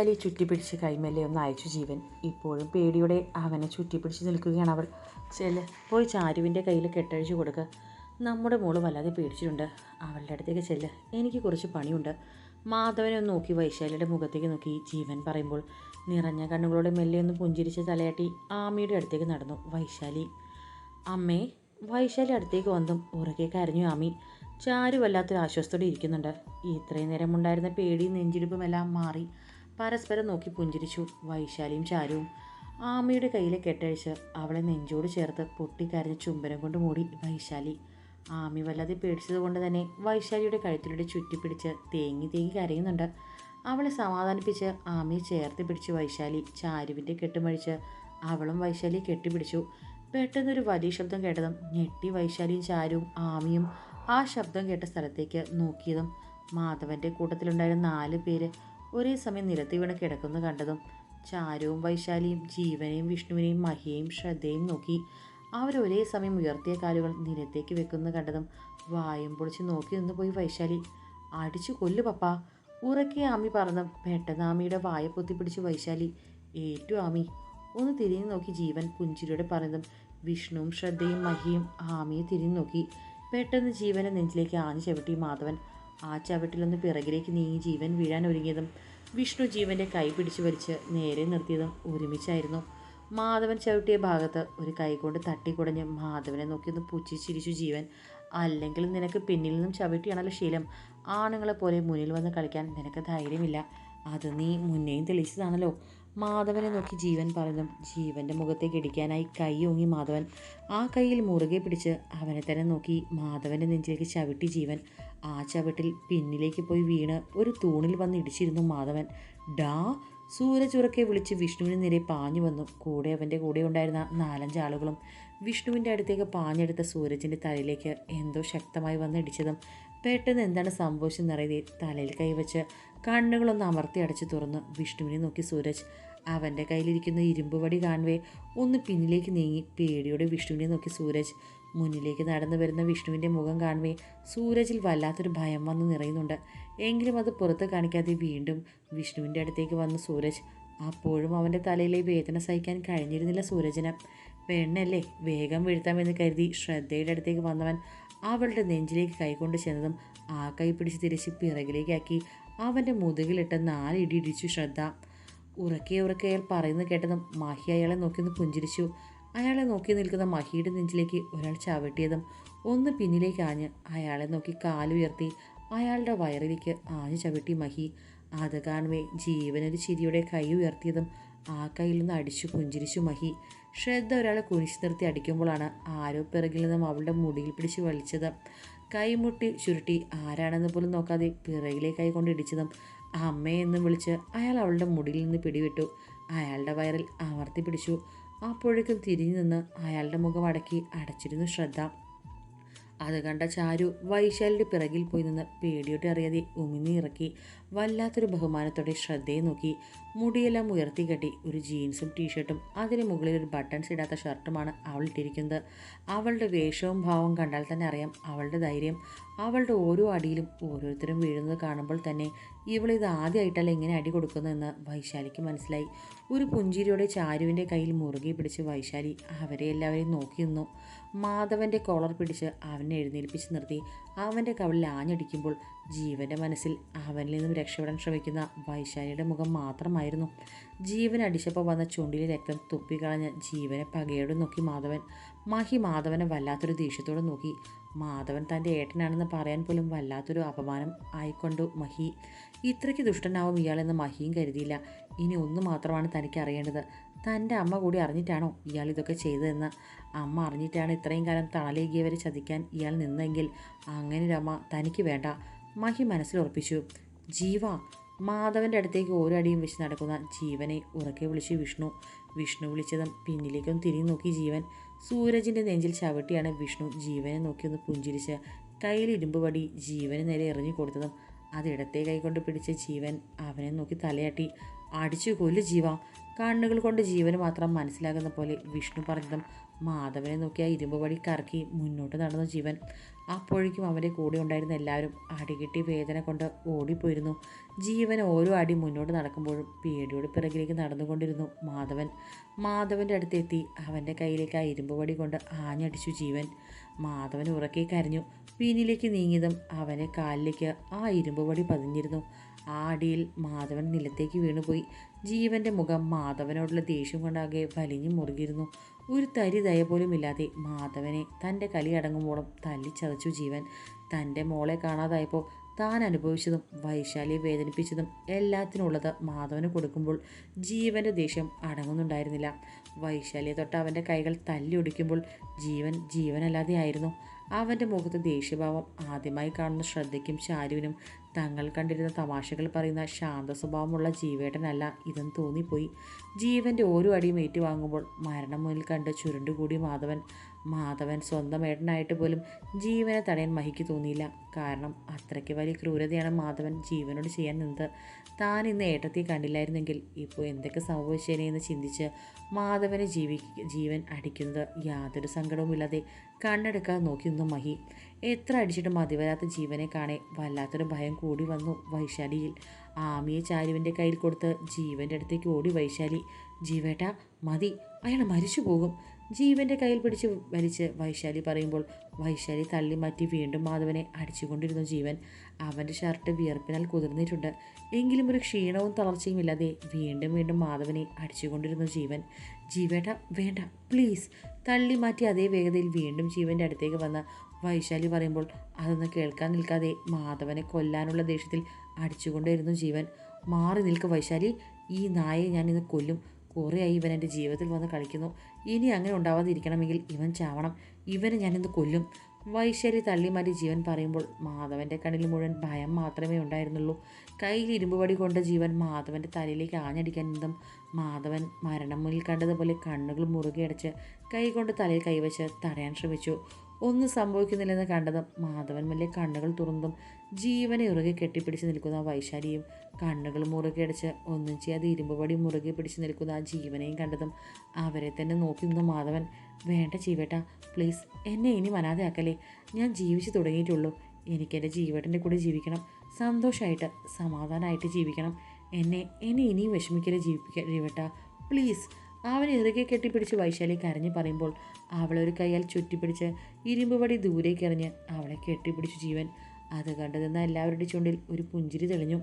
വലിയ ചുറ്റിപ്പിടിച്ച് കൈമല്ലേ ഒന്ന് അയച്ചു ജീവൻ. ഇപ്പോഴും പേടിയോടെ അവനെ ചുറ്റിപ്പിടിച്ച് നിൽക്കുകയാണ് അവൾ ചില പോയി ചാരുവിന്റെ കയ്യിൽ കെട്ടഴിച്ചു കൊടുക്കുക നമ്മുടെ മോൾ വല്ലാതെ പേടിച്ചിട്ടുണ്ട്. അവളുടെ അടുത്തേക്ക് ചെല്ല്. എനിക്ക് കുറച്ച് പണിയുണ്ട്. മാധവനെ ഒന്ന് നോക്കി വൈശാലിയുടെ മുഖത്തേക്ക് നോക്കി ജീവൻ പറയുമ്പോൾ നിറഞ്ഞ കണ്ണുകളോടെ മെല്ലെ ഒന്ന് പുഞ്ചിരിച്ച് തലയാട്ടി ആമിയുടെ അടുത്തേക്ക് നടന്നു. വൈശാലി അമ്മേ വൈശാലി അടുത്തേക്ക് വന്നും. ഉറക്കെ കരഞ്ഞു ആമി. ചാരു വല്ലാത്തൊരു ആശ്വാസത്തോടെ ഇരിക്കുന്നുണ്ട്. ഇത്രയും നേരം ഉണ്ടായിരുന്ന പേടിയും നെഞ്ചിടിപ്പുമെല്ലാം മാറി. പരസ്പരം നോക്കി പുഞ്ചിരിച്ചു. വൈശാലിയും ചാരുവും ആമയുടെ കയ്യിലെ കെട്ടഴിച്ച് അവളെ നെഞ്ചോട് ചേർത്ത് പൊട്ടിക്കരഞ്ഞ് ചുംബനം കൊണ്ട് മൂടി വൈശാലി. ആമി വല്ലാതെ പേടിച്ചതുകൊണ്ട് തന്നെ വൈശാലിയുടെ കഴുത്തിലൂടെ ചുറ്റിപ്പിടിച്ച് തേങ്ങി തേങ്ങി കരയുന്നുണ്ട്. അവളെ സമാധാനിപ്പിച്ച് ആമിയെ ചേർത്ത് പിടിച്ച് വൈശാലി ചാരുവിന്റെ കെട്ടുമഴിച്ച് അവളും വൈശാലിയെ കെട്ടിപ്പിടിച്ചു. പെട്ടെന്നൊരു വലിയ ശബ്ദം കേട്ടതും ഞെട്ടി വൈശാലിയും ചാരുവും ആമിയും ആ ശബ്ദം കേട്ട സ്ഥലത്തേക്ക് നോക്കിയതും മാധവന്റെ കൂട്ടത്തിലുണ്ടായിരുന്ന നാല് പേര് ഒരേ സമയം നിലത്ത് വീണ് കിടക്കുന്നു കണ്ടതും ചാരവും വൈശാലിയും ജീവനെയും വിഷ്ണുവിനെയും മഹിയെയും ശ്രദ്ധയും നോക്കി. അവർ സമയം ഉയർത്തിയ കാലുകൾ നിലത്തേക്ക് വെക്കുന്ന കണ്ടതും വായും പൊളിച്ച് നോക്കി നിന്ന് പോയി വൈശാലി. അടിച്ചു കൊല്ലു പപ്പ ഉറക്കെ ആമി പറഞ്ഞു. പെട്ടെന്ന് ആമിയുടെ വായ പൊത്തിപ്പിടിച്ച് വൈശാലി. ഏറ്റു ആമി ഒന്ന് തിരിഞ്ഞു നോക്കി ജീവൻ പുഞ്ചിരിയോടെ പറഞ്ഞതും വിഷ്ണുവും ശ്രദ്ധയും മഹിയും ആമിയെ തിരിഞ്ഞു നോക്കി. പെട്ടെന്ന് ജീവനെ നെഞ്ചിലേക്ക് ആഞ്ഞു ചവിട്ടി മാധവൻ. ആ ചവിട്ടിലൊന്ന് പിറകിലേക്ക് നീങ്ങി ജീവൻ വീഴാൻ ഒരുങ്ങിയതും വിഷ്ണു ജീവന്റെ കൈ പിടിച്ചു വലിച്ച് നേരെ നിർത്തിയതും ഒരുമിച്ചായിരുന്നു. മാധവൻ ചവിട്ടിയ ഭാഗത്ത് ഒരു കൈകൊണ്ട് തട്ടിക്കുടഞ്ഞ് മാധവനെ നോക്കിയൊന്ന് പുച്ഛിച്ചിരിച്ചു ചിരിച്ചു ജീവൻ. അല്ലെങ്കിൽ നിനക്ക് പിന്നിൽ നിന്നും ചവിട്ടിയാണല്ലോ ശീലം. ആണുങ്ങളെ പോലെ മുന്നിൽ വന്ന് കളിക്കാൻ നിനക്ക് ധൈര്യമില്ല. അത് നീ മുന്നേയും തെളിച്ചതാണല്ലോ മാധവനെ നോക്കി ജീവൻ പറഞ്ഞു ജീവന്റെ മുഖത്തേക്ക് ഇടിക്കാനായി കൈ ഓങ്ങി മാധവൻ. ആ കൈയിൽ മുറുകെ പിടിച്ച് അവനെ തന്നെ നോക്കി മാധവന്റെ നെഞ്ചിലേക്ക് ചവിട്ടി ജീവൻ. ആ ചവിട്ടിൽ പിന്നിലേക്ക് പോയി വീണ് ഒരു തൂണിൽ വന്ന് ഇടിച്ചിരുന്നു മാധവൻ. ഡാ സൂരജ് ഉറക്കെ വിളിച്ച് വിഷ്ണുവിന് നേരെ പാഞ്ഞു വന്നു. കൂടെ അവന്റെ കൂടെ ഉണ്ടായിരുന്ന നാലഞ്ച് ആളുകളും വിഷ്ണുവിന്റെ അടുത്തേക്ക് പാഞ്ഞെടുത്ത സൂരജിന്റെ തലയിലേക്ക് എന്തോ ശക്തമായി വന്ന് ഇടിച്ചതും പെട്ടെന്ന് എന്താണ് സംഭവിച്ചെന്നറിയത് തലയിൽ കൈവച്ച് കണ്ണുകളൊന്ന് അമർത്തി അടച്ചു തുറന്ന് വിഷ്ണുവിനെ നോക്കി സൂരജ്. അവന്റെ കയ്യിലിരിക്കുന്ന ഇരുമ്പുവടി കാണവേ ഒന്ന് പിന്നിലേക്ക് നീങ്ങി പേടിയോടെ വിഷ്ണുവിനെ നോക്കി സൂരജ്. മുന്നിലേക്ക് നടന്നു വരുന്ന വിഷ്ണുവിന്റെ മുഖം കാണവേ സൂരജിൽ വല്ലാത്തൊരു ഭയം വന്ന് നിറയുന്നുണ്ട്. എങ്കിലും അത് പുറത്ത് കാണിക്കാതെ വീണ്ടും വിഷ്ണുവിന്റെ അടുത്തേക്ക് വന്ന സൂരജ്. അപ്പോഴും അവന്റെ തലയിലെ വേദന സഹിക്കാൻ കഴിഞ്ഞിരുന്നില്ല സൂരജിന്. പെണ്ണല്ലേ വേഗം വീഴ്ത്താമെന്ന് കരുതി ശ്രദ്ധയുടെ അടുത്തേക്ക് വന്നവൻ അവളുടെ നെഞ്ചിലേക്ക് കൈകൊണ്ട് ചെന്നതും ആ കൈ പിടിച്ച് തിരിച്ച് പിറകിലേക്കാക്കി അവന്റെ മുതുകിലിട്ട് നാലിടി ഇടിച്ചു ശ്രദ്ധ. ഉറക്കെ ഉറക്കെ അയാൾ പറയുന്നത് കേട്ടതും മാഹി അയാളെ നോക്കിയൊന്ന് പുഞ്ചിരിച്ചു. അയാളെ നോക്കി നിൽക്കുന്ന മഹിയുടെ നെഞ്ചിലേക്ക് ഒരാൾ ചവിട്ടിയതും ഒന്ന് പിന്നിലേക്ക് ആഞ്ഞ് അയാളെ നോക്കി കാലുയർത്തി അയാളുടെ വയറിലേക്ക് ആഞ്ഞു ചവിട്ടി മഹി. അത് കാണുമേ ജീവനൊരു ചിരിയുടെ കൈ ഉയർത്തിയതും ആ കയ്യിൽ നിന്ന് അടിച്ചു പുഞ്ചിരിച്ചു മഹി. ശ്രദ്ധ ഒരാളെ കുനിച്ചു നിർത്തി അടിക്കുമ്പോഴാണ് ആരോ പിറകിൽ നിന്നും അവളുടെ മുടിയിൽ പിടിച്ച് വലിച്ചത്. കൈമുട്ടി ചുരുട്ടി ആരാണെന്ന് പോലും നോക്കാതെ പിറകിലെ കൈ കൊണ്ട് ഇടിച്ചതും അമ്മയെന്ന് വിളിച്ച് അയാൾ അവളുടെ മുടിയിൽ നിന്ന് പിടിവിട്ടു. അയാളുടെ വയറിൽ അമർത്തി പിടിച്ചു. അപ്പോഴേക്കും തിരിഞ്ഞു നിന്ന് അയാളുടെ മുഖം അടക്കി അടച്ചിരുന്നു ശ്രദ്ധ. അത് കണ്ട ചാരു വൈശാലിന്റെ പിറകിൽ പോയി നിന്ന് പേടിയോട്ട് അറിയാതെ ഉമിനി ഇറക്കി വല്ലാത്തൊരു ബഹുമാനത്തോടെ ശ്രദ്ധയെ നോക്കി. മുടിയെല്ലാം ഉയർത്തി കെട്ടി ഒരു ജീൻസും ടീഷർട്ടും അതിന് മുകളിൽ ഒരു ബട്ടൺസ് ഇടാത്ത ഷർട്ടുമാണ് അവൾ ഇട്ടിരിക്കുന്നത്. അവളുടെ വേഷവും ഭാവവും കണ്ടാൽ തന്നെ അറിയാം അവളുടെ ധൈര്യം. അവളുടെ ഓരോ അടിയിലും ഓരോരുത്തരും വീഴുന്നത് കാണുമ്പോൾ തന്നെ ഇവളിത് ആദ്യമായിട്ടല്ല ഇങ്ങനെ അടി കൊടുക്കുന്നതെന്ന് വൈശാലിക്ക് മനസ്സിലായി. ഒരു പുഞ്ചിരിയോടെ ചാരുവിന്റെ കയ്യിൽ മുറുകെ പിടിച്ച് വൈശാലി അവരെ എല്ലാവരെയും നോക്കി നിന്നു. മാധവന്റെ കോളർ പിടിച്ച് അവനെ എഴുന്നേൽപ്പിച്ച് നിർത്തി. അവന്റെ കവളിൽ ആഞ്ഞടിക്കുമ്പോൾ ജീവന്റെ മനസ്സിൽ അവനിൽ നിന്നും രക്ഷപ്പെടാൻ ശ്രമിക്കുന്ന വൈശാലിയുടെ മുഖം മാത്രമായിരുന്നു. ജീവൻ അടിച്ചപ്പോൾ വന്ന ചുണ്ടിലെ രക്തം തുപ്പിക്കളഞ്ഞ് ജീവനെ പകയോടെ നോക്കി മാധവൻ. മഹി മാധവനെ വല്ലാത്തൊരു ദേഷ്യത്തോടെ നോക്കി. മാധവൻ തന്റെ ഏട്ടനാണെന്ന് പറയാൻ പോലും വല്ലാത്തൊരു അപമാനം ആയിക്കൊണ്ടു മഹി. ഇത്രയ്ക്ക് ദുഷ്ടനാവും ഇയാളെന്ന് മഹിയും കരുതിയില്ല. ഇനി ഒന്ന് മാത്രമാണ് തനിക്ക് അറിയേണ്ടത് തന്റെ അമ്മ കൂടി അറിഞ്ഞിട്ടാണോ ഇയാൾ ഇതൊക്കെ ചെയ്തതെന്ന്? അമ്മ അറിഞ്ഞിട്ടാണ് ഇത്രയും കാലം തണലേകിയവരെ ചതിക്കാൻ ഇയാൾ നിന്നെങ്കിൽ. അങ്ങനെ അമ്മ തനിക്ക് വേണ്ട. മഹി മനസ്സിലുറപ്പിച്ചു ജീവ മാധവന്റെ അടുത്തേക്ക് ഓരോ അടിയും വെച്ച് നടക്കുന്ന ജീവനെ ഉറക്കെ വിളിച്ചു വിഷ്ണു. വിഷ്ണു വിളിച്ചതും പിന്നിലേക്കും തിരിഞ്ഞു നോക്കി ജീവൻ. സൂരജിന്റെ നെഞ്ചിൽ ചവിട്ടിയാണ് വിഷ്ണു ജീവനെ നോക്കിയൊന്ന് പുഞ്ചിരിച്ച് കയ്യിൽ ഇരുമ്പ് വടി ജീവന് നേരെ എറിഞ്ഞു കൊടുത്തതും അത് ഇടത്തെ കൈകൊണ്ട് പിടിച്ച ജീവൻ അവനെ നോക്കി തലയാട്ടി. അടിച്ചു കൊല്ലു ജീവ. കണ്ണുകൾ കൊണ്ട് ജീവന് മാത്രം മനസ്സിലാകുന്ന പോലെ വിഷ്ണു പറഞ്ഞതും മാധവനെ നോക്കി ആ ഇരുമ്പ് വഴി കറക്കി മുന്നോട്ട് നടന്നു ജീവൻ. അപ്പോഴേക്കും അവന്റെ കൂടെ ഉണ്ടായിരുന്ന എല്ലാവരും അടികിട്ടി വേദന കൊണ്ട് ഓടിപ്പോയിരുന്നു. ജീവൻ ഓരോ അടി മുന്നോട്ട് നടക്കുമ്പോഴും പേടിയോട് പിറകിലേക്ക് നടന്നുകൊണ്ടിരുന്നു മാധവൻ. മാധവന്റെ അടുത്തെത്തി അവന്റെ കയ്യിലേക്ക് ആ ഇരുമ്പ് വടി കൊണ്ട് ആഞ്ഞടിച്ചു ജീവൻ. മാധവൻ ഉറക്കെ കരഞ്ഞു. വീനിലേക്ക് നീങ്ങിയതും അവനെ കാലിലേക്ക് ആ ഇരുമ്പ് വടി പതിഞ്ഞിരുന്നു. ആ അടിയിൽ മാധവൻ നിലത്തേക്ക് വീണുപോയി. ജീവന്റെ മുഖം മാധവനോടുള്ള ദേഷ്യം കൊണ്ടാകെ വലിഞ്ഞു മുറുകിയിരുന്നു. ഒരു തരി ദയ പോലും ഇല്ലാതെ മാധവനെ തന്റെ കലി അടങ്ങുമ്പോഴും തല്ലിച്ചതച്ചു ജീവൻ. തന്റെ മോളെ കാണാതായപ്പോൾ താൻ അനുഭവിച്ചതും വൈശാലിയെ വേദനിപ്പിച്ചതും എല്ലാത്തിനുള്ളത് മാധവന് കൊടുക്കുമ്പോൾ ജീവന്റെ ദേഷ്യം അടങ്ങുന്നുണ്ടായിരുന്നില്ല. വൈശാലിയെ തൊട്ട് അവന്റെ കൈകൾ തല്ലി തല്ലിയൊടിക്കുമ്പോൾ ജീവൻ ജീവനല്ലാതെ ആയിരുന്നു. അവന്റെ മുഖത്ത് ദേഷ്യഭാവം ആദ്യമായി കാണുന്ന ശ്രദ്ധയ്ക്കും ശാരുവിനും തങ്ങൾ കണ്ടിരുന്ന തമാശകൾ പറയുന്ന ശാന്ത സ്വഭാവമുള്ള ജീവേട്ടനല്ല ഇതെന്ന് തോന്നിപ്പോയി. ജീവന്റെ ഓരോ അടിയും ഏറ്റുവാങ്ങുമ്പോൾ മരണം മുന്നിൽ കണ്ട് ചുരുണ്ടുകൂടി മാധവൻ മാധവൻ സ്വന്തം ഏട്ടനായിട്ട് പോലും ജീവനെ തടയാൻ മഹിക്ക് തോന്നിയില്ല. കാരണം അത്രയ്ക്ക് വലിയ ക്രൂരതയാണ് മാധവൻ ജീവനോട് ചെയ്യാൻ നിന്നത്. താൻ ഇന്ന് ഏട്ടത്തെ കണ്ടില്ലായിരുന്നെങ്കിൽ ഇപ്പോൾ എന്തൊക്കെ സംഭവിച്ചേനെയെന്ന് ചിന്തിച്ച് മാധവനെ ജീവി ജീവൻ അടിക്കുന്നത് യാതൊരു സങ്കടവുമില്ലാതെ കണ്ണെടുക്കാതെ നോക്കി നിന്നു മഹി. എത്ര അടിച്ചിട്ടും മതിവരാത്ത ജീവനെ കാണെ വല്ലാത്തൊരു ഭയം കൂടി വന്നു വൈശാലിയിൽ. ആമിയെ ചാരുവിന്റെ കയ്യിൽ കൊടുത്ത് ജീവന്റെ അടുത്തേക്ക് ഓടി വൈശാലി ജീവേട്ട മതി അയാൾ മരിച്ചു പോകും ജീവന്റെ കയ്യിൽ പിടിച്ച് വലിച്ച് വൈശാലി പറയുമ്പോൾ വൈശാലി തള്ളി മാറ്റി വീണ്ടും മാധവനെ അടിച്ചുകൊണ്ടിരുന്നു ജീവൻ. അവന്റെ ഷർട്ട് വിയർപ്പിനാൽ കുതിർന്നിട്ടുണ്ട്. എങ്കിലും ഒരു ക്ഷീണവും തളർച്ചയും ഇല്ലാതെ വീണ്ടും വീണ്ടും മാധവനെ അടിച്ചുകൊണ്ടിരുന്നു ജീവൻ. ജീവേട്ട വേണ്ട പ്ലീസ്. തള്ളി മാറ്റി അതേ വേഗതയിൽ വീണ്ടും ജീവന്റെ അടുത്തേക്ക് വന്ന വൈശാലി പറയുമ്പോൾ അതൊന്ന് കേൾക്കാൻ നിൽക്കാതെ മാധവനെ കൊല്ലാനുള്ള ദേഷ്യത്തിൽ അടിച്ചുകൊണ്ടിരുന്നു ജീവൻ. മാറി നിൽക്ക് വൈശാലി. ഈ നായയെ ഞാൻ ഇന്ന് കൊല്ലും. കുറേയായി ഇവൻ എന്റെ ജീവിതത്തിൽ വന്ന് കളിക്കുന്നു. ഇനി അങ്ങനെ ഉണ്ടാവാതിരിക്കണമെങ്കിൽ ഇവൻ ചാവണം. ഇവനെ ഞാനിന്ന് കൊല്ലും. വൈശാലി തള്ളിമാരി ജീവൻ പറയുമ്പോൾ മാധവന്റെ കണ്ണിൽ മുഴുവൻ ഭയം മാത്രമേ ഉണ്ടായിരുന്നുള്ളൂ. കയ്യിൽ ഇരുമ്പുപടി കൊണ്ട ജീവൻ മാധവന്റെ തലയിലേക്ക് ആഞ്ഞടിക്കാൻ നിന്നും മാധവൻ മരണം മുന്നിൽ കണ്ടതുപോലെ കണ്ണുകൾ മുറുകെ കൈ കൈകൊണ്ട് തലയിൽ കൈവച്ച് തടയാൻ ശ്രമിച്ചു. ഒന്നും സംഭവിക്കുന്നില്ലെന്ന് കണ്ടതും മാധവൻ മല്ലെ കണ്ണുകൾ തുറന്നതും ജീവനെ ഉറുകെ കെട്ടിപ്പിടിച്ച് നിൽക്കുന്ന വൈശാലിയും കണ്ണുകൾ മുറുകെ അടിച്ച് ഒന്നും ചെയ്യാതെ ഇരുമ്പുപടി മുറുകെ പിടിച്ച് നിൽക്കുന്ന ആ ജീവനെയും കണ്ടതും അവരെ തന്നെ നോക്കി നിന്ന മാധവൻ വേണ്ട ജീവേട്ട പ്ലീസ് എന്നെ ഇനി മനാതെയാക്കല്ലേ ഞാൻ ജീവിച്ചു തുടങ്ങിയിട്ടുള്ളൂ. എനിക്ക് എന്റെ ജീവേട്ടന്റെ കൂടെ ജീവിക്കണം. സന്തോഷമായിട്ട് സമാധാനമായിട്ട് ജീവിക്കണം. എന്നെ എന്നെ ഇനിയും വിഷമിക്കലേ ജീവിപ്പിക്കാൻ ജീവേട്ട? പ്ലീസ് അവനെ ഇറുകെ കെട്ടിപ്പിടിച്ച് വൈശാലി കരഞ്ഞു പറയുമ്പോൾ അവളെ ഒരു കൈയാൽ ചുറ്റിപ്പിടിച്ച് ഇരുമ്പ് ദൂരേക്കെറിഞ്ഞ് അവളെ കെട്ടിപ്പിടിച്ചു ജീവൻ. അത് കണ്ടു നിന്ന എല്ലാവരുടെ ചുണ്ടിൽ ഒരു പുഞ്ചിരി തെളിഞ്ഞു.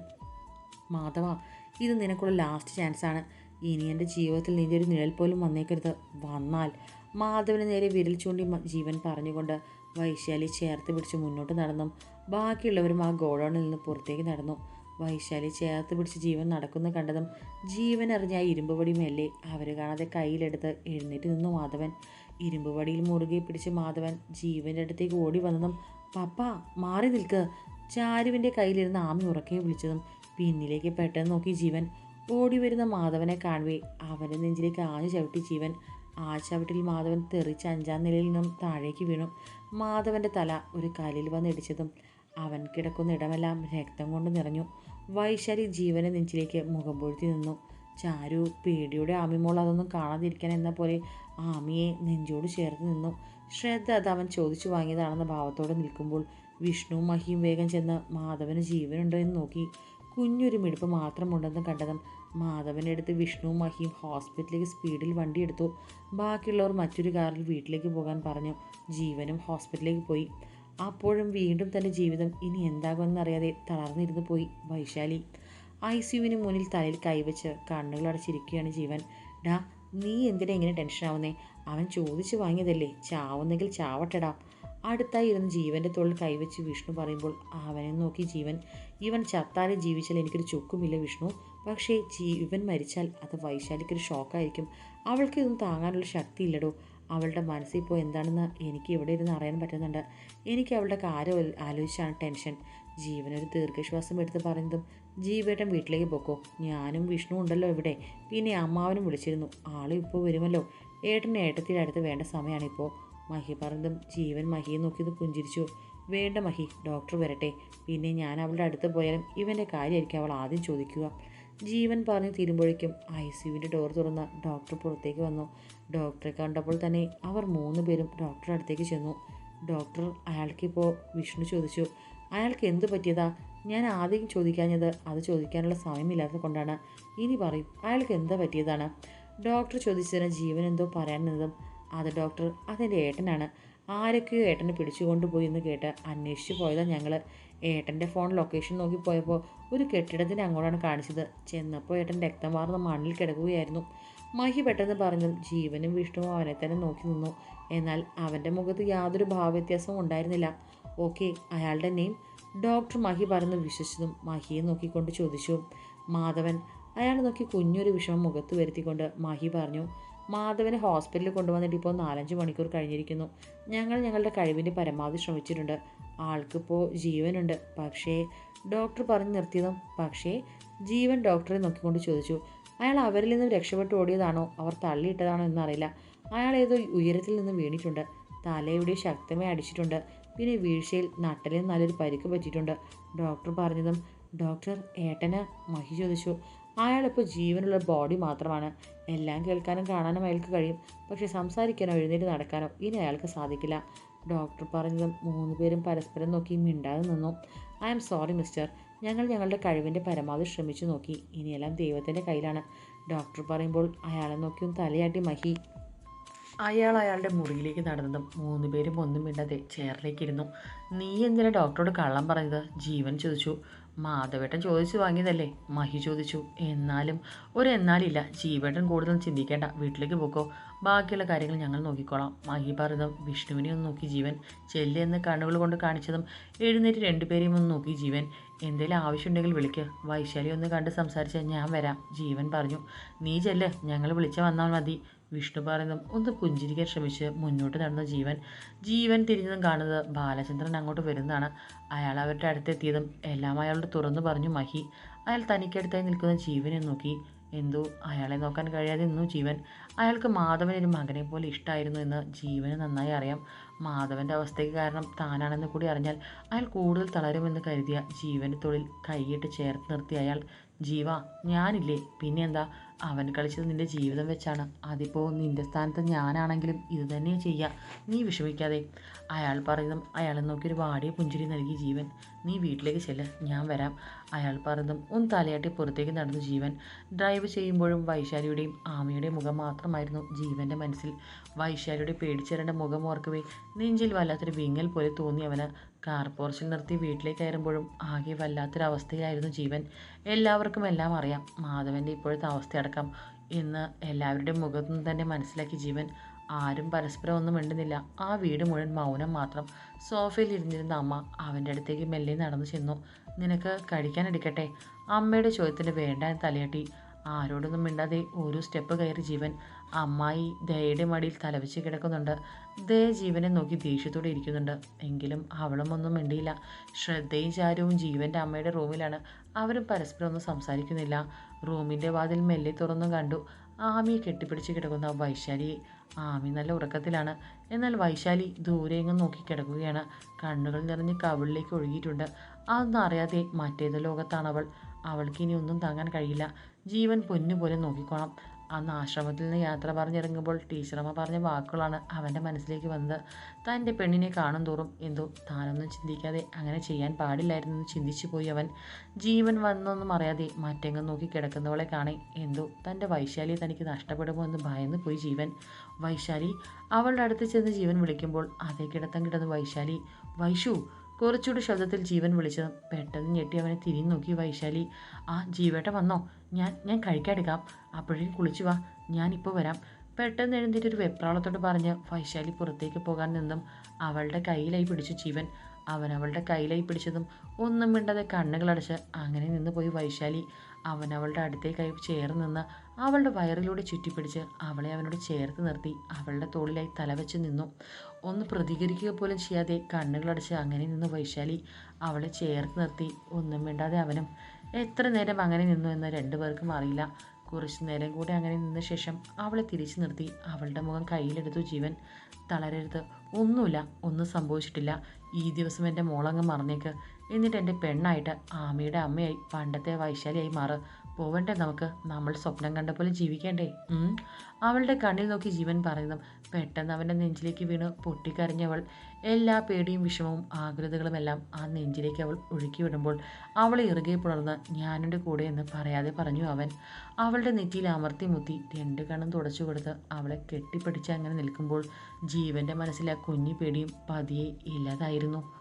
മാധവ ഇത് നിനക്കുള്ള ലാസ്റ്റ് ചാൻസാണ് ഇനി എന്റെ ജീവിതത്തിൽ നിന്റെ ഒരു നിഴൽ പോലും വന്നേക്കരുത്. വന്നാൽ മാധവന് നേരെ വിരൽ ചൂണ്ടി ജീവൻ പറഞ്ഞുകൊണ്ട് വൈശാലി ചേർത്ത് പിടിച്ച് മുന്നോട്ട് നടന്നും. ബാക്കിയുള്ളവരും ആ ഗോഡൗണിൽ നിന്ന് പുറത്തേക്ക് നടന്നു. വൈശാലി ചേർത്ത് പിടിച്ച് ജീവൻ നടക്കുന്ന കണ്ടതും ജീവൻ അറിഞ്ഞ ആ ഇരുമ്പ് വടി മെല്ലെ അവരെ കാണാതെ കയ്യിലെടുത്ത് എഴുന്നേറ്റ് നിന്നു മാധവൻ. ഇരുമ്പ് വടിയിൽ മുറുകെ പിടിച്ച് മാധവൻ ജീവന്റെ അടുത്തേക്ക് ഓടി വന്നതും പപ്പ മാറി നിൽക്ക്. ചാരുവിന്റെ കയ്യിലിരുന്ന് ആമി ഉറക്കെ വിളിച്ചതും പിന്നിലേക്ക് പെട്ടെന്ന് നോക്കി ജീവൻ. ഓടി വരുന്ന മാധവനെ കാണുവേ അവന്റെ നെഞ്ചിലേക്ക് ആഞ്ഞു ചവിട്ടി ജീവൻ. ആ ചവിട്ടിൽ മാധവൻ തെറിച്ച് അഞ്ചാം നിലയിൽ നിന്നും താഴേക്ക് വീണു. മാധവന്റെ തല ഒരു കല്ലിൽ വന്ന് ഇടിച്ചതും അവൻ കിടക്കുന്ന ഇടമെല്ലാം രക്തം കൊണ്ട് നിറഞ്ഞു. വൈശാലി ജീവനെ നെഞ്ചിലേക്ക് മുഖം പൊഴുത്തി നിന്നു. ചാരു പേടിയുടെ ആമിമോൾ അതൊന്നും കാണാതിരിക്കാൻ എന്ന പോലെ? ആമിയെ നെഞ്ചോട് ചേർത്ത് നിന്നു. ശ്രദ്ധ അത് അവൻ ചോദിച്ചു വാങ്ങിയതാണെന്ന ഭാവത്തോടെ നിൽക്കുമ്പോൾ വിഷ്ണു മഹിയും വേഗം ചെന്ന് മാധവന് ജീവനുണ്ടോ എന്ന് നോക്കി. കുഞ്ഞൊരു മിടുപ്പ് മാത്രമുണ്ടെന്ന് കണ്ടതും മാധവനെ അടുത്ത് വിഷ്ണു മഹിയും ഹോസ്പിറ്റലിലേക്ക് സ്പീഡിൽ വണ്ടിയെടുത്തു ബാക്കിയുള്ളവർ മറ്റൊരു കാറിൽ വീട്ടിലേക്ക് പോകാൻ പറഞ്ഞു. ജീവനും ഹോസ്പിറ്റലിലേക്ക് പോയി. അപ്പോഴും വീണ്ടും തന്റെ ജീവിതം ഇനി എന്താകുമെന്നറിയാതെ തളർന്നിരുന്നു പോയി വൈശാലി. ഐ സിയുവിന് മുന്നിൽ തലയിൽ കൈവച്ച് കണ്ണുകൾ അടച്ചിരിക്കുകയാണ് ജീവൻ. ഡാ നീ എന്തിനാ ഇങ്ങനെ ടെൻഷനാവുന്നേ അവൻ ചോദിച്ചു വാങ്ങിയതല്ലേ? ചാവുന്നെങ്കിൽ ചാവട്ടെടാ. അടുത്തായി ഇരുന്ന് ജീവന്റെ തോളിൽ കൈവച്ച് വിഷ്ണു പറയുമ്പോൾ അവനെ നോക്കി ജീവൻ. ഇവൻ ചത്താലെ ജീവിച്ചാൽ എനിക്കൊരു ചുക്കുമില്ല വിഷ്ണു. പക്ഷേ ജീവൻ മരിച്ചാൽ അത് വൈശാലിക്കൊരു ഷോക്കായിരിക്കും. അവൾക്ക് ഇതൊന്നും താങ്ങാനുള്ള ശക്തി ഇല്ലടോ അവളുടെ മനസ്സിൽ ഇപ്പോൾ എന്താണെന്ന് എനിക്ക് ഇവിടെ ഇരുന്ന് അറിയാൻ പറ്റുന്നുണ്ട്. എനിക്ക് അവളുടെ കാര്യം ആലോചിച്ചാണ് ടെൻഷൻ. ജീവനൊരു ദീർഘശ്വാസം എടുത്ത് പറയുന്നതും ജീവേട്ടൻ വീട്ടിലേക്ക് പോക്കോ. ഞാനും വിഷ്ണു ഉണ്ടല്ലോ ഇവിടെ. പിന്നെ അമ്മാവനും വിളിച്ചിരുന്നു. ആളും ഇപ്പോൾ വരുമല്ലോ. ഏട്ടന്റെ ഏട്ടത്തിന്റെ അടുത്ത് വേണ്ട സമയമാണിപ്പോൾ മഹി പറഞ്ഞതും ജീവൻ മഹിയെ നോക്കിയത് പുഞ്ചിരിച്ചു. വേണ്ട മഹി ഡോക്ടർ വരട്ടെ. പിന്നെ ഞാൻ അവളുടെ അടുത്ത് പോയാലും ഇവന്റെ കാര്യമായിരിക്കും അവൾ ആദ്യം ചോദിക്കുക. ജീവൻ പറഞ്ഞു തീരുമ്പോഴേക്കും ഐ സിയുവിന്റെ ഡോർ തുറന്ന ഡോക്ടർ പുറത്തേക്ക് വന്നു. ഡോക്ടറെ കണ്ടപ്പോൾ തന്നെ അവർ മൂന്ന് പേരും ഡോക്ടറുടെ അടുത്തേക്ക് ചെന്നു. ഡോക്ടർ അയാൾക്കിപ്പോൾ വിഷ്ണു ചോദിച്ചു. അയാൾക്ക് എന്ത് പറ്റിയതാ? ഞാൻ ആദ്യം ചോദിക്കാഞ്ഞത് അത് ചോദിക്കാനുള്ള സമയമില്ലാത്തത് കൊണ്ടാണ്. ഇനി പറയും അയാൾക്ക് എന്താ പറ്റിയതാണ്? ഡോക്ടർ ചോദിച്ചതിന് ജീവൻ എന്തോ പറയാൻ നിന്നതും അത് ഡോക്ടർ അതെന്റെ ഏട്ടനാണ്. ആരൊക്കെയോ ഏട്ടനെ പിടിച്ചുകൊണ്ടുപോയി എന്ന് കേട്ട് അന്വേഷിച്ച് പോയതാണ് ഞങ്ങൾ ഏട്ടന്റെ ഫോൺ ലൊക്കേഷൻ നോക്കി പോയപ്പോൾ ഒരു കെട്ടിടത്തിന് അങ്ങോട്ടാണ് കാണിച്ചത്. ചെന്നപ്പോൾ ഏട്ടൻ രക്തം വാർന്ന മണ്ണിൽ കിടക്കുകയായിരുന്നു. മഹി പെട്ടെന്ന് പറഞ്ഞു ജീവനും വിഷ്ണുവും അവനെ തന്നെ നോക്കി നിന്നു. എന്നാൽ അവന്റെ മുഖത്ത് യാതൊരു ഭാവവ്യത്യാസവും ഉണ്ടായിരുന്നില്ല. ഓക്കെ അയാളുടെ നെയിം ഡോക്ടർ മഹി പറഞ്ഞ് വിശ്വസിച്ചതും മഹിയെ നോക്കിക്കൊണ്ട് ചോദിച്ചു. മാധവൻ അയാൾ നോക്കി കുഞ്ഞൊരു വിഷമം മുഖത്ത് വരുത്തിക്കൊണ്ട് മഹി പറഞ്ഞു. മാധവനെ ഹോസ്പിറ്റലിൽ കൊണ്ടുവന്നിട്ട് ഇപ്പോൾ നാലഞ്ച് മണിക്കൂർ കഴിഞ്ഞിരിക്കുന്നു. ഞങ്ങൾ ഞങ്ങളുടെ കഴിവിന്റെ പരമാവധി ശ്രമിച്ചിട്ടുണ്ട്. ആൾക്കിപ്പോൾ ജീവനുണ്ട്. പക്ഷേ ഡോക്ടർ പറഞ്ഞു നിർത്തിയതും പക്ഷേ ജീവൻ ഡോക്ടറെ നോക്കിക്കൊണ്ട് ചോദിച്ചു. അയാൾ അവരിൽ നിന്നും രക്ഷപ്പെട്ട് ഓടിയതാണോ? അവർ തള്ളിയിട്ടതാണോ എന്നറിയില്ല. അയാൾ ഏതോ ഉയരത്തിൽ നിന്ന് വീണിട്ടുണ്ട്. തലയുടെ ശക്തമായി അടിച്ചിട്ടുണ്ട്. പിന്നെ വീഴ്ചയിൽ നട്ടലിൽ നല്ലൊരു പരിക്ക് പറ്റിയിട്ടുണ്ട്. ഡോക്ടർ പറഞ്ഞതും ഡോക്ടർ ഏട്ടന് മഹി ചോദിച്ചു. അയാളിപ്പോൾ ജീവനുള്ള ബോഡി മാത്രമാണ്. എല്ലാം കേൾക്കാനും കാണാനും അയാൾക്ക് കഴിയും. പക്ഷേ സംസാരിക്കാനോ എഴുന്നേറ്റ് നടക്കാനോ ഇനി അയാൾക്ക് സാധിക്കില്ല. ഡോക്ടർ പറഞ്ഞതും മൂന്ന് പേരും പരസ്പരം നോക്കി മിണ്ടാതെ നിന്നു. ഐ ആം സോറി മിസ്റ്റർ ഞങ്ങൾ ഞങ്ങളുടെ കഴിവിന്റെ പരമാവധി ശ്രമിച്ചു നോക്കി. ഇനിയെല്ലാം ദൈവത്തിന്റെ കയ്യിലാണ് ഡോക്ടർ പറയുമ്പോൾ അയാളെ നോക്കിയും തലയാട്ടി മഹി. അയാൾ അയാളുടെ മുറിയിലേക്ക് നടന്നതും മൂന്ന് പേരും ഒന്നും മിണ്ടാതെ ചെയറിലേക്കിരുന്നു നീ എന്തിനാ ഡോക്ടറോട് കള്ളം പറഞ്ഞത്? ജീവൻ ചോദിച്ചു മാധവേട്ടൻ ചോദിച്ചു വാങ്ങിയതല്ലേ? മഹി ചോദിച്ചു. എന്നാലും ഒരു എന്നാലില്ല. ജീവേട്ടൻ കൂടുതൽ ചിന്തിക്കേണ്ട. വീട്ടിലേക്ക് പോക്കോ. ബാക്കിയുള്ള കാര്യങ്ങൾ ഞങ്ങൾ നോക്കിക്കോളാം. മഹി പറഞ്ഞതും വിഷ്ണുവിനെ ഒന്ന് നോക്കി ജീവൻ. ചെല്ല് എന്ന് കണ്ണുകൾ കൊണ്ട് കാണിച്ചതും എഴുന്നേറ്റ് രണ്ടുപേരെയും ഒന്ന് നോക്കി ജീവൻ. എന്തെങ്കിലും ആവശ്യമുണ്ടെങ്കിൽ വിളിക്ക്. വൈശാലി ഒന്ന് കണ്ട് സംസാരിച്ച് ഞാൻ വരാം. ജീവൻ പറഞ്ഞു നീ ചെല്ല്. ഞങ്ങൾ വിളിച്ച വന്നാൽ മതി. വിഷ്ണു പറയുന്നതും ഒന്ന് പുഞ്ചിരിക്കാൻ ശ്രമിച്ച് മുന്നോട്ട് നടന്ന ജീവൻ ജീവൻ തിരിഞ്ഞതും കാണുന്നത് ബാലചന്ദ്രൻ അങ്ങോട്ട് വരുന്നതാണ്. അയാൾ അവരുടെ അടുത്തെത്തിയതും എല്ലാം അയാളോട് തുറന്നു പറഞ്ഞു മഹി അയാൾ തനിക്കടുത്തായി നിൽക്കുന്ന ജീവനെ നോക്കി. എന്തോ? അയാളെ നോക്കാൻ കഴിയാതെ നിന്നു ജീവൻ. അയാൾക്ക് മാധവൻ ഒരു മകനെ പോലെ ഇഷ്ടമായിരുന്നു എന്ന് ജീവന് നന്നായി അറിയാം. മാധവന്റെ അവസ്ഥയ്ക്ക് കാരണം താനാണെന്ന് കൂടി അറിഞ്ഞാൽ അയാൾ കൂടുതൽ തളരുമെന്ന് കരുതിയ ജീവന്റെ തൊഴിൽ കൈയിട്ട് ചേർത്ത് നിർത്തി അയാൾ ജീവ ഞാനില്ലേ? പിന്നെ എന്താ? അവൻ കളിച്ചത് നിന്റെ ജീവിതം വെച്ചാണ്. അതിപ്പോൾ നിന്റെ സ്ഥാനത്ത് ഞാനാണെങ്കിലും ഇത് തന്നെ ചെയ്യുക നീ വിഷമിക്കാതെ. അയാൾ പറയുന്നതും അയാളെ നോക്കി ഒരു വാടിയ പുഞ്ചിരി നൽകി ജീവൻ. നീ വീട്ടിലേക്ക് ചെല്ല. ഞാൻ വരാം. അയാൾ പറഞ്ഞതും ഒന്ന് തലയാട്ടി പുറത്തേക്ക് നടന്നു ജീവൻ. ഡ്രൈവ് ചെയ്യുമ്പോഴും വൈശാലിയുടെയും ആമയുടെയും മുഖം മാത്രമായിരുന്നു ജീവന്റെ മനസ്സിൽ. വൈശാലിയുടെ പേടിച്ചേരേണ്ട മുഖം ഓർക്കവേ നെഞ്ചിൽ വല്ലാത്തൊരു വിങ്ങൽ പോലെ തോന്നി അവന്. കാർ പോർച്ചിൽ നിർത്തി വീട്ടിലേക്ക് കയറുമ്പോഴും ആകെ വല്ലാത്തൊരവസ്ഥയിലായിരുന്നു ജീവൻ. എല്ലാവർക്കും എല്ലാം അറിയാം. മാധവന്റെ ഇപ്പോഴത്തെ അവസ്ഥയടക്കം. ഇന്ന് എല്ലാവരുടെയും മുഖത്തും തന്നെ മനസ്സിലാക്കി ജീവൻ. ആരും പരസ്പരം ഒന്നും മിണ്ടുന്നില്ല. ആ വീട് മുഴുവൻ മൗനം മാത്രം. സോഫയിൽ ഇരുന്നിരുന്ന അമ്മ അവന്റെ അടുത്തേക്ക് മെല്ലെ നടന്നു ചെന്നു. നിനക്ക് കഴിക്കാൻ എടുക്കട്ടെ? അമ്മയുടെ ചോദ്യത്തിന് വേണ്ട തലയട്ടി. ആരോടൊന്നും മിണ്ടാതെ ഒരു സ്റ്റെപ്പ് കയറി ജീവൻ. അമ്മായി ദയയുടെ മടിയിൽ തലവെച്ച് കിടക്കുന്നുണ്ട്. ദയ ജീവനെ നോക്കി ദേഷ്യത്തോടെ ഇരിക്കുന്നുണ്ട്. എങ്കിലും അവളും ഒന്നും മിണ്ടിയില്ല. ശ്രദ്ധയും ചാരവും ജീവന്റെ അമ്മയുടെ റൂമിലാണ്. അവരും പരസ്പരം ഒന്നും സംസാരിക്കുന്നില്ല. റൂമിന്റെ വാതിൽ മെല്ലെ തുറന്നും കണ്ടു. ആമിയെ കെട്ടിപ്പിടിച്ച് കിടക്കുന്ന വൈശാലിയെ. ആമി നല്ല ഉറക്കത്തിലാണ്. എന്നാൽ വൈശാലി ദൂരെയെങ്ങും നോക്കി കിടക്കുകയാണ്. കണ്ണുകൾ നിറഞ്ഞ് കവിളിലേക്ക് ഒഴുകിയിട്ടുണ്ട്. അതൊന്നും അറിയാതെ മറ്റേത് ലോകത്താണ് അവൾ അവൾക്ക് ഇനി ഒന്നും താങ്ങാൻ കഴിയില്ല. ജീവൻ പൊന്നുപോലെ നോക്കിക്കോണം. അന്ന് ആശ്രമത്തിൽ നിന്ന് യാത്ര പറഞ്ഞിറങ്ങുമ്പോൾ ടീച്ചറമ്മ പറഞ്ഞ വാക്കുകളാണ് അവന്റെ മനസ്സിലേക്ക് വന്നത്. തന്റെ പെണ്ണിനെ കാണും തോറും എന്തോ താനൊന്നും ചിന്തിക്കാതെ അങ്ങനെ ചെയ്യാൻ പാടില്ലായിരുന്നു ചിന്തിച്ചു പോയി അവൻ. ജീവൻ വന്നൊന്നും അറിയാതെ മറ്റെങ്ങും നോക്കി കിടക്കുന്നവളെ കാണേ. എന്തോ തന്റെ വൈശാലി തനിക്ക് നഷ്ടപ്പെടുമോ എന്ന് ഭയന്ന് പോയി ജീവൻ. വൈശാലി അവളുടെ അടുത്ത് ചെന്ന് ജീവൻ വിളിക്കുമ്പോൾ അതേ കിടത്തം കിടന്ന് വൈശാലി വൈഷു കുറച്ചുകൂടി ശബ്ദത്തിൽ ജീവൻ വിളിച്ചതും പെട്ടെന്ന് ഞെട്ടി അവനെ തിരിഞ്ഞു നോക്കി വൈശാലി ആ ജീവേട്ട വന്നോ? ഞാൻ ഞാൻ കഴിക്കാടുക്കാം അപ്പോഴേക്കും കുളിച്ചു വാ. ഞാനിപ്പോൾ വരാം. പെട്ടെന്ന് എഴുന്നേറ്റ് ഒരു വെപ്രാളത്തോട് പറഞ്ഞ് വൈശാലി പുറത്തേക്ക് പോകാൻ നിന്നും അവളുടെ കയ്യിലായി പിടിച്ചു ജീവൻ. അവൻ അവളുടെ കയ്യിലായി പിടിച്ചതും ഒന്നും മിണ്ടാതെ കണ്ണുകളടച്ച് അങ്ങനെ നിന്ന് പോയി വൈശാലി. അവൻ അവളുടെ അടുത്തേക്കായി ചേർന്ന് നിന്ന് അവളുടെ വയറിലൂടെ ചുറ്റിപ്പിടിച്ച് അവളെ അവനോട് ചേർത്ത് നിർത്തി അവളുടെ തോളിലായി തലവെച്ച് നിന്നു. ഒന്ന് പ്രതികരിക്കുക പോലും ചെയ്യാതെ കണ്ണുകളടച്ച് അങ്ങനെ നിന്ന് വൈശാലി അവളെ ചേർത്ത് നിർത്തി. ഒന്നും മിണ്ടാതെ അവനും എത്ര നേരം അങ്ങനെ നിന്നു എന്ന് രണ്ടുപേർക്കും അറിയില്ല. കുറച്ചു നേരം കൂടി അങ്ങനെ നിന്ന ശേഷം അവളെ തിരിച്ചു നിർത്തി. അവളുടെ മുഖം കയ്യിലെടുത്തു ജീവൻ തളരരുത്. ഒന്നുമില്ല ഒന്നും സംഭവിച്ചിട്ടില്ല. ഈ ദിവസം എന്റെ മോളങ്ങ് മറന്നേക്ക്. എന്നിട്ട് എന്റെ പെണ്ണായിട്ട് ആമയുടെ അമ്മയായി പണ്ടത്തെ വൈശാലിയായി മാറ്. പോവണ്ടേ നമുക്ക്? നമ്മൾ സ്വപ്നം കണ്ട പോലെ ജീവിക്കണ്ടേ? അവളുടെ കണ്ണിൽ നോക്കി ജീവൻ പറയുന്നു. പെട്ടെന്ന് അവന്റെ നെഞ്ചിലേക്ക് വീണ് പൊട്ടിക്കരഞ്ഞവൾ. എല്ലാ പേടിയും വിഷമവും ആകുലതകളുമെല്ലാം ആ നെഞ്ചിലേക്ക് അവൾ ഒഴുക്കി വിടുമ്പോൾ അവൾ ഇറുകെ പുണർന്ന് ഞാനുടെ കൂടെ എന്ന് പറയാതെ പറഞ്ഞു അവൻ. അവളുടെ നെറ്റിയിൽ അമർത്തി മുത്തി രണ്ട് കണ്ണും തുടച്ചു കൊടുത്ത് അവളെ കെട്ടിപ്പിടിച്ച് അങ്ങനെ നിൽക്കുമ്പോൾ ജീവന്റെ മനസ്സിലെ കുഞ്ഞു പേടിയും പതിയെ ഇല്ലാതായിരുന്നു.